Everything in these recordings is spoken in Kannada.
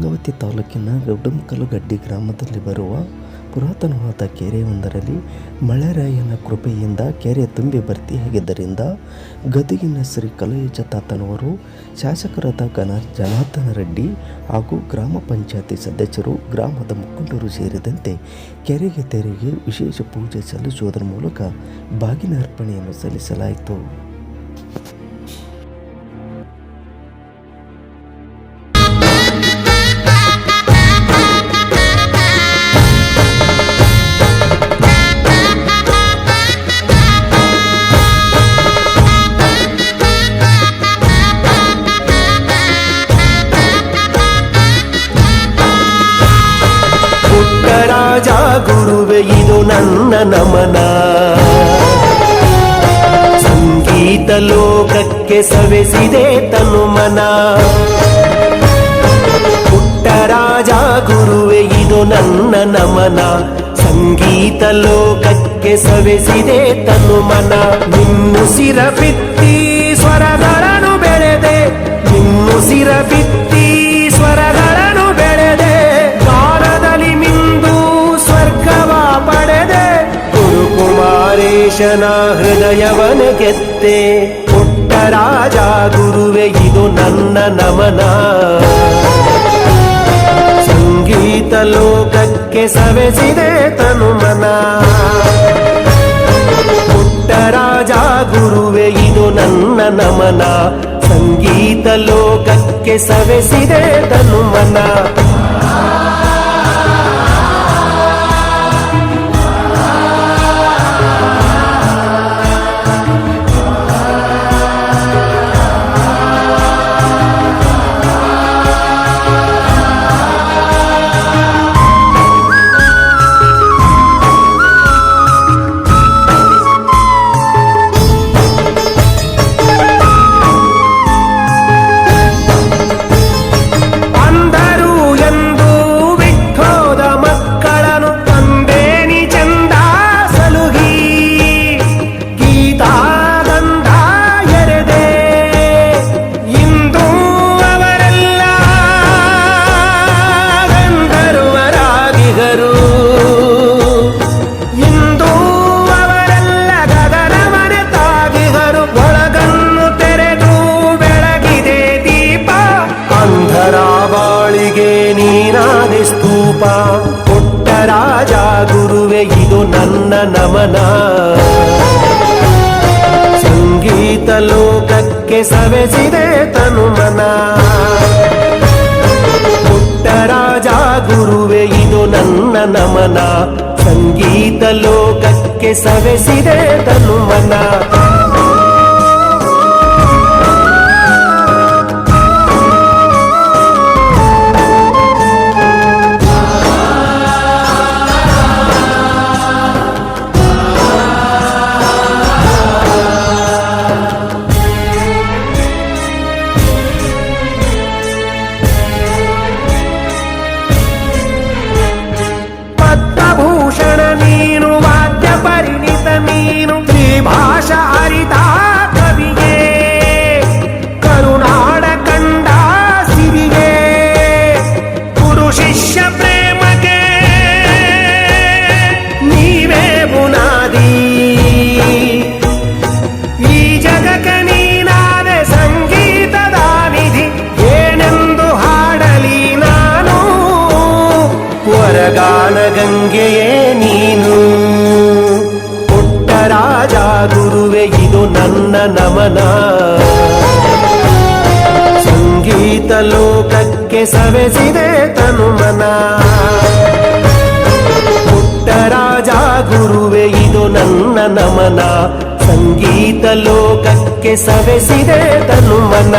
ಭದ್ರಾವತಿ ತಾಲೂಕಿನ ಗಡ್ಡಿ ಗ್ರಾಮದಲ್ಲಿ ಬರುವ ಪುರಾತನವಾದ ಕೆರೆಯೊಂದರಲ್ಲಿ ಮಳೆರಾಯನ ಕೃಪೆಯಿಂದ ಕೆರೆ ತುಂಬಿ ಭರ್ತಿಯಾಗಿದ್ದರಿಂದ ಗದಗಿನ ಶ್ರೀ ಕಲಯುಜ ತಾತನವರು ಶಾಸಕರಾದ ಗಣ ಜನಾರ್ದನ ರೆಡ್ಡಿ ಹಾಗೂ ಗ್ರಾಮ ಪಂಚಾಯತಿ ಸದಸ್ಯರು, ಗ್ರಾಮದ ಮುಖಂಡರು ಸೇರಿದಂತೆ ಕೆರೆಗೆ ತೆರೆಗೆ ವಿಶೇಷ ಪೂಜೆ ಸಲ್ಲಿಸುವುದರ ಮೂಲಕ ಬಾಗಿನ ಅರ್ಪಣೆಯನ್ನು ಸಲ್ಲಿಸಲಾಯಿತು. ಗುರುವೆ ಇದು ನನ್ನ ನಮನ ಸಂಗೀತ ಲೋಕಕ್ಕೆ ಸವೆಸಿದೆ ತನು ಮನ ಪುಟ್ಟರಾಜ ಗುರುವೆ ಇದು ನನ್ನ ನಮನ ಸಂಗೀತ ಲೋಕಕ್ಕೆ ಸವೆಸಿದೆ ತನು ಮನ ನಿನ್ನುಸಿರ ಬಿತ್ತಿ ಸ್ವರಗಳನ್ನು ಬೆಳೆದೆ ನಿನ್ನುಸಿರ ಬಿತ್ತಿ ಗುರುಕುಮಾರೇಶನ ಹೃದಯವನ ಗೆತ್ತೆ ಪುಟ್ಟ ರಾಜ ಗುರುವೆ, ಇದು ನನ್ನ ನಮನ. ಸಂಗೀತ ಲೋಕಕ್ಕೆ ಸವೆಸಿದೆ ತನುಮನ ಪುಟ್ಟ ರಾಜ ಗುರುವೆ, ಇದು ನನ್ನ ನಮನ. ಸಂಗೀತ ಲೋಕಕ್ಕೆ ಸವೆಸಿದೆ ತನುಮನ ಸವೆಸಿದೆ ಪುಟ್ಟ ರಾಜ ಗುರುವೆ ಇದು ನನ್ನ ನಮನ. ಸಂಗೀತ ಲೋಕಕ್ಕೆ ಸವೆಸಿದೆ ತನುಮನ ಗುರುವೆ ಇದು ನನ್ನ ನಮನ ಸಂಗೀತ ಲೋಕಕ್ಕೆ ಸವೆಸಿದೆ ತನುಮನ ಪುಟ್ಟ ರಾಜ ಗುರುವೆ ಇದು ನನ್ನ ನಮನ ಸಂಗೀತ ಲೋಕಕ್ಕೆ ಸವೆಸಿದೆ ತನುಮನ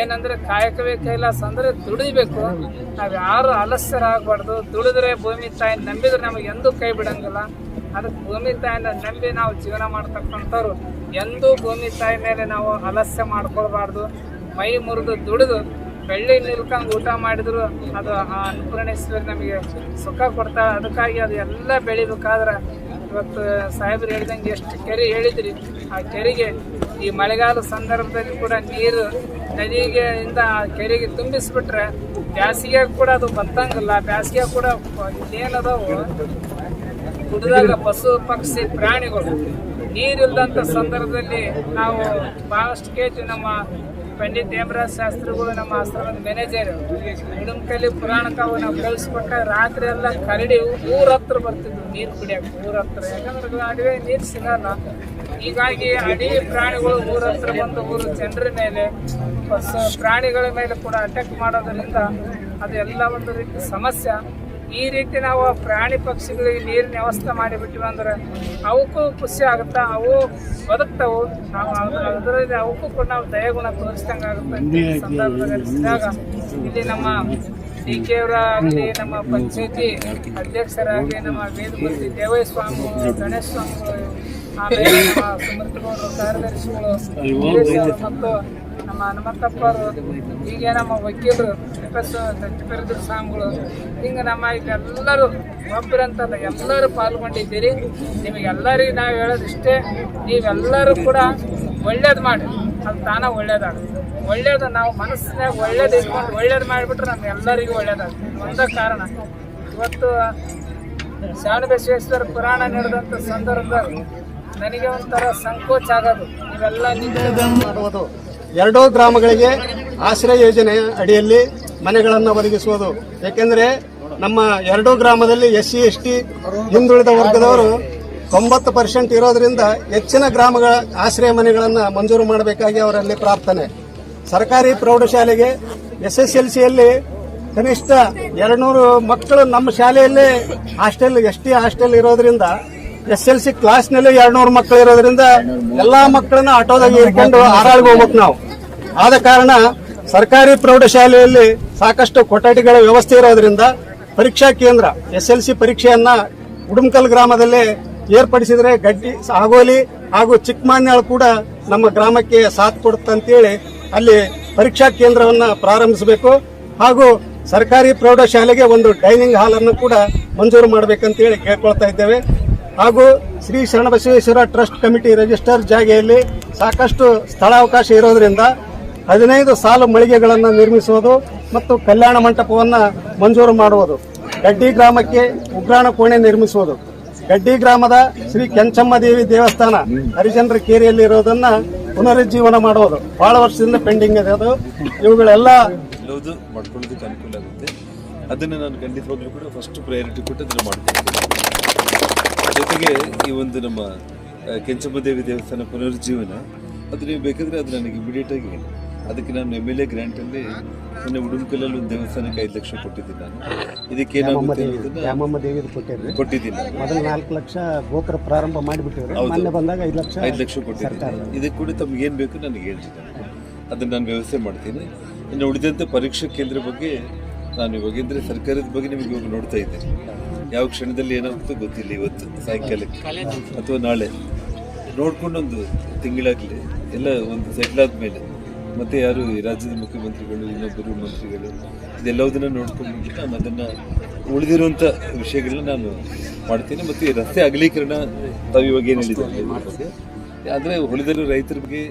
ಏನಂದ್ರೆ ಕಾಯಕವೇ ಕೈಲಾಸ ಅಂದ್ರೆ ದುಡಿಬೇಕು. ನಾವು ಯಾರು ಅಲಸ್ಯರಾಗಬಾರ್ದು. ದುಡಿದ್ರೆ ಭೂಮಿ ತಾಯಿ ನಂಬಿದ್ರೆ ನಮಗೆ ಎಂದೂ ಕೈ ಬಿಡಂಗಿಲ್ಲ. ಅದಕ್ಕೆ ಭೂಮಿ ತಾಯಿನ ನಂಬಿ ನಾವು ಜೀವನ ಮಾಡ್ತಕ್ಕಂಥವ್ರು, ಎಂದೂ ಭೂಮಿ ತಾಯಿ ಮೇಲೆ ನಾವು ಅಲಸ್ಯ ಮಾಡ್ಕೊಳ್ಬಾರ್ದು. ಮೈ ಮುರಿದು ದುಡಿದು, ಬೆಳ್ಳಿ ನಿಲ್ಕಂಗೆ ಊಟ ಮಾಡಿದ್ರು ಅದು ಆ ಅನ್ನಪೂರ್ಣೇಶ್ವರಿ ನಮಗೆ ಸುಖ ಕೊಡ್ತಾಳೆ ಅದಕ್ಕಾಗಿ ಅದು ಎಲ್ಲ ಬೆಳಿಬೇಕಾದ್ರೆ ಇವತ್ತು ಸಾಹೇಬ್ರು ಹೇಳಿದಂಗೆ ಎಷ್ಟು ಕೆರೆ ಹೇಳಿದ್ರಿ. ಆ ಕೆರೆಗೆ ಈ ಮಳೆಗಾಲ ಸಂದರ್ಭದಲ್ಲಿ ಕೂಡ ನೀರು ನದಿಗೆ ಇಂದ ಕೆರೆಗೆ ತುಂಬಿಸ್ಬಿಟ್ರೆ ಬ್ಯಾಸಿಗೆ ಕೂಡ ಅದು ಬತ್ತಂಗಿಲ್ಲ ಬ್ಯಾಸಿಗೆ ಕೂಡ ಏನದಾವು ಕುಡಿದಾಗ ಪಶು, ಪಕ್ಷಿ, ಪ್ರಾಣಿಗಳು. ನೀರಿಲ್ಲದಂಥ ಸಂದರ್ಭದಲ್ಲಿ ನಾವು ಬಹಳಷ್ಟು ಜಿ ನಮ್ಮ ಪಂಡಿತ್ ಹೇಮರಾಜ್ ಶಾಸ್ತ್ರಿಗಳು ನಮ್ಮ ಆಶ್ರಮದ ಮ್ಯಾನೇಜರ್. ಉಡುಮ್ಕಲ್ಲಿ ಪುರಾಣ ಕಾವು ನಾವು ಕಳಿಸ್ಕೊಟ್ಟ ರಾತ್ರಿ ಎಲ್ಲ ಕರಡಿ ಊರ ಹತ್ರ ಬರ್ತಿದ್ವು ನೀರು ಕುಡಿಯಕ್ಕೆ. ಊರ ಹತ್ರ. ಯಾಕಂದ್ರೆ ನೀರು ಸಿಗಲ್ಲ. ಹೀಗಾಗಿ ಅಡಿ ಪ್ರಾಣಿಗಳು ಊರ ಹತ್ರ ಬಂದು ಊರು ಜನರ ಮೇಲೆ ಪ್ರಾಣಿಗಳ ಮೇಲೆ ಕೂಡ ಅಟ್ಯಾಕ್ ಮಾಡೋದರಿಂದ ಅದೆಲ್ಲ ಒಂದು ರೀತಿ ಸಮಸ್ಯೆ. ಈ ರೀತಿ ನಾವು ಪ್ರಾಣಿ ಪಕ್ಷಿಗಳಿಗೆ ನೀರಿನ ವ್ಯವಸ್ಥೆ ಮಾಡಿಬಿಟ್ಟಿವಿ ಅಂದ್ರೆ ಅವಕ್ಕೂ ಖುಷಿ ಆಗುತ್ತಾ? ಅವು ಬದುಕ್ತಾವು. ನಾವು ಅದ್ರ- ಅದರಲ್ಲಿ ಅವಕ್ಕೂ ಕೂಡ ನಾವು ದಯಗುಣ ತೋರಿಸ್ದಂಗೆ ಆಗುತ್ತೆ ಅಂತ ಸಂದರ್ಭದಲ್ಲಿ ಇದ್ದಾಗ ಇಲ್ಲಿ ನಮ್ಮ ಡಿ ಕೆ ಅವರಾಗಲಿ ನಮ್ಮ ಪಂಚಾಯತಿ ಅಧ್ಯಕ್ಷರಾಗಲಿ ನಮ್ಮ ವೇದಮೂರ್ತಿ ದೇವೇ ಸ್ವಾಮಿಗಳು ಗಣೇಶ ಸ್ವಾಮಿಗಳು ಆಮೇಲೆ ಸುಮೃತಗೌಡರು ಕಾರ್ಯದರ್ಶಿಗಳು ಮತ್ತು ನಮ್ಮ ಹನುಮಂತಪ್ಪ ಅವರು ಹೀಗೆ ನಮ್ಮ ವಕೀಲರು ತಟ್ಟಿಪೆರದ್ರ ಸ್ವಾಮಿಗಳು ಹಿಂಗೆ ನಮ್ಮ ಇಲ್ಲೆಲ್ಲರೂ ಒಬ್ಬರಂತಲ್ಲ ಎಲ್ಲರೂ ಪಾಲ್ಗೊಂಡಿದ್ದೀರಿ ನಿಮಗೆಲ್ಲರಿಗೂ ನಾವು ಹೇಳೋದಿಷ್ಟೇ ನೀವೆಲ್ಲರೂ ಕೂಡ ಒಳ್ಳೇದು ಮಾಡಿ ಅದು ತಾನ ಒಳ್ಳೇದಾಗುತ್ತೆ ಒಳ್ಳೇದು ನಾವು ಮನಸ್ಸಿನಾಗ ಒಳ್ಳೇದು ಇಟ್ಕೊಂಡು ಒಳ್ಳೇದು ಮಾಡಿಬಿಟ್ರೆ ನಮ್ಗೆ ಎಲ್ಲರಿಗೂ ಒಳ್ಳೇದಾಗುತ್ತೆ ಒಂದೇ ಕಾರಣ ಇವತ್ತು ಶಾಣಬಸವೇಶ್ವರ ಪುರಾಣ ನಡೆದಂಥ ಸಂದರ್ಭದಲ್ಲಿ ನನಗೆ ಒಂಥರ ಸಂಕೋಚ ಆಗೋದು. ಇವೆಲ್ಲ ಮಾಡುವುದು. ಎರಡೂ ಗ್ರಾಮಗಳಿಗೆ ಆಶ್ರಯ ಯೋಜನೆ ಅಡಿಯಲ್ಲಿ ಮನೆಗಳನ್ನು ಒದಗಿಸುವುದು. ಏಕೆಂದರೆ ನಮ್ಮ ಎರಡೂ ಗ್ರಾಮದಲ್ಲಿ ಎಸ್ ಸಿ, ಎಸ್ ಟಿ ಹಿಂದುಳಿದ ವರ್ಗದವರು ತೊಂಬತ್ತು ಪರ್ಸೆಂಟ್ ಇರೋದ್ರಿಂದ ಹೆಚ್ಚಿನ ಗ್ರಾಮಗಳ ಆಶ್ರಯ ಮನೆಗಳನ್ನು ಮಂಜೂರು ಮಾಡಬೇಕಾಗಿ ಅವರಲ್ಲಿ ಪ್ರಾರ್ಥನೆ. ಸರ್ಕಾರಿ ಪ್ರೌಢಶಾಲೆಗೆ ಎಸ್ ಎಸ್ ಎಲ್ ಸಿಯಲ್ಲಿ ಕನಿಷ್ಠ ಎರಡ್ನೂರು ಮಕ್ಕಳು ನಮ್ಮ ಶಾಲೆಯಲ್ಲೇ ಹಾಸ್ಟೆಲ್, ಎಸ್ ಟಿ ಹಾಸ್ಟೆಲ್ ಇರೋದ್ರಿಂದ ಎಸ್ ಎಲ್ ಸಿ ಕ್ಲಾಸ್ನಲ್ಲಿ ಎರಡ್ನೂರು ಮಕ್ಕಳು ಇರೋದ್ರಿಂದ ಎಲ್ಲಾ ಮಕ್ಕಳನ್ನ ಆಟೋದಾಗ ಇಟ್ಕೊಂಡು ಹಾರಾಳ್ಗೆ ಹೋಗ್ಬೇಕು ನಾವು. ಆದ ಕಾರಣ ಸರ್ಕಾರಿ ಪ್ರೌಢಶಾಲೆಯಲ್ಲಿ ಸಾಕಷ್ಟು ಕೊಠಡಿಗಳ ವ್ಯವಸ್ಥೆ ಇರೋದ್ರಿಂದ ಪರೀಕ್ಷಾ ಕೇಂದ್ರ, ಎಸ್ ಎಲ್ ಸಿ ಪರೀಕ್ಷೆಯನ್ನ ಉಡುಮಕಲ್ ಗ್ರಾಮದಲ್ಲಿ ಏರ್ಪಡಿಸಿದ್ರೆ ಗಡ್ಡಿ, ಆಗೋಲಿ ಹಾಗೂ ಚಿಕ್ಕಮಾನ್ಯಾಳ್ ಕೂಡ ನಮ್ಮ ಗ್ರಾಮಕ್ಕೆ ಸಾಥ್ ಕೊಡುತ್ತಂತೇಳಿ ಅಲ್ಲಿ ಪರೀಕ್ಷಾ ಕೇಂದ್ರವನ್ನ ಪ್ರಾರಂಭಿಸಬೇಕು. ಹಾಗೂ ಸರ್ಕಾರಿ ಪ್ರೌಢಶಾಲೆಗೆ ಒಂದು ಡೈನಿಂಗ್ ಹಾಲ್ ಅನ್ನು ಕೂಡ ಮಂಜೂರು ಮಾಡಬೇಕಂತೇಳಿ ಕೇಳ್ಕೊಳ್ತಾ ಇದ್ದೇವೆ. ಹಾಗೂ Shri Sharanabasaveshwara trust committee register ಜಾಗೆಯಲ್ಲಿ ಸಾಕಷ್ಟು ಸ್ಥಳಾವಕಾಶ ಇರೋದ್ರಿಂದ ಹದಿನೈದು ಸಾಲು ಮಳಿಗೆಗಳನ್ನು ನಿರ್ಮಿಸುವುದು ಮತ್ತು ಕಲ್ಯಾಣ ಮಂಟಪವನ್ನು ಮಂಜೂರು ಮಾಡುವುದು. ಗಡ್ಡಿ ಗ್ರಾಮಕ್ಕೆ ಉಗ್ರಾಣ ಕೋಣೆ ನಿರ್ಮಿಸುವುದು. ಗಡ್ಡಿ ಗ್ರಾಮದ ಶ್ರೀ ಕೆಂಚಮ್ಮ ದೇವಿ ದೇವಸ್ಥಾನ ಹರಿಜನರ ಕೇರಿಯಲ್ಲಿ ಇರೋದನ್ನ ಪುನರುಜ್ಜೀವನ ಮಾಡುವುದು. ಬಹಳ ವರ್ಷದಿಂದ ಪೆಂಡಿಂಗ್ ಇದೆ ಅದು. ಇವುಗಳೆಲ್ಲ ಮಾಡ್ಕೊಳ್ಳೋದಕ್ಕೆ ಅನುಕೂಲ ಆಗುತ್ತೆ. ಅದನ್ನು ನಾನು ಖಂಡಿತವಾಗ್ಲೂ ಕೂಡ ಫಸ್ಟ್ ಪ್ರಯಾರಿಟಿ ಕೊಟ್ಟು ಅದನ್ನು ಮಾಡ್ತೀನಿ ಜೊತೆಗೆ ಈ ಒಂದು ನಮ್ಮ ಆ, ಕೆಂಚಮ್ಮ ದೇವಿ ದೇವಸ್ಥಾನ ಪುನರುಜ್ಜೀವನ ಅದು ನೀವು ಬೇಕಾದ್ರೆ ಅದು ನನಗೆ ಇಮಿಡಿಯೇಟ್ ಆಗಿ ಹೇಳಿ. ಅದಕ್ಕೆ ನಾನು ಎಂ ಎಲ್ ಎ ಗ್ರ್ಯಾಂಟಲ್ಲಿ ಮೊನ್ನೆ ಉಡುಮಕಲ್ಲಲ್ಲಿ ಒಂದು ದೇವಸ್ಥಾನಕ್ಕೆ ಐದು ಲಕ್ಷ ಕೊಟ್ಟಿದ್ದೀನಿ ನಾನು. ಇದಕ್ಕೆ ದ್ಯಾಮಮ್ಮ ಕೊಟ್ಟಿದ್ದೀನಿ. ಮೊದಲು ನಾಲ್ಕು ಲಕ್ಷ ಗೋಕರ ಪ್ರಾರಂಭ ಮಾಡಿಬಿಟ್ಟಿವ್ರಿ. ಮೊನ್ನೆ ಬಂದಾಗ ಐದು ಲಕ್ಷ ಐದು ಲಕ್ಷ ಕೊಟ್ಟಿದ್ದೀನಿ. ಇದಕ್ಕೆ ಕೂಡ ತಮ್ಗೆ ಏನು ಬೇಕು ನನಗೆ ಹೇಳ್ತಿದ್ದೆ ನಾನು ಅದನ್ನು ನಾನು ವ್ಯವಸ್ಥೆ ಮಾಡ್ತೀನಿ. ಇನ್ನು ಉಳಿದಂತೆ ಪರೀಕ್ಷಾ ಕೇಂದ್ರ ಬಗ್ಗೆ ನಾನು ಇವಾಗ ಸರ್ಕಾರದ ಬಗ್ಗೆ ನಿಮಗೆ ಇವಾಗ ನೋಡ್ತಾ ಇದ್ದೀನಿ. ಯಾವ ಕ್ಷಣದಲ್ಲಿ ಏನಾಗುತ್ತೋ ಗೊತ್ತಿಲ್ಲ ಇವತ್ತು, ಸಾಯಂಕಾಲಕ್ಕೆ ಅಥವಾ ನಾಳೆ. ನೋಡ್ಕೊಂಡು ಒಂದು ತಿಂಗಳಾಗಲಿ, ಎಲ್ಲ ಒಂದು ಸೆಟ್ಲ್ ಆದಮೇಲೆ ಮತ್ತೆ ಯಾರು ಈ ರಾಜ್ಯದ ಮುಖ್ಯಮಂತ್ರಿಗಳು, ಇನ್ನೊಬ್ಬರು ಮಂತ್ರಿಗಳು ಇದೆಲ್ಲದನ್ನ ನೋಡ್ಕೊಂಡು ನಾನು ಅದನ್ನು ಉಳಿದಿರುವಂಥ ವಿಷಯಗಳನ್ನ ನಾನು ಮಾಡ್ತೀನಿ. ಮತ್ತು ರಸ್ತೆ ಅಗಲೀಕರಣ ತಾವು ಇವಾಗ ಏನು ಹೇಳಿದ್ದಾರೆ ಆದರೆ ಉಳಿದಿರೋ ರೈತರಿಗೆ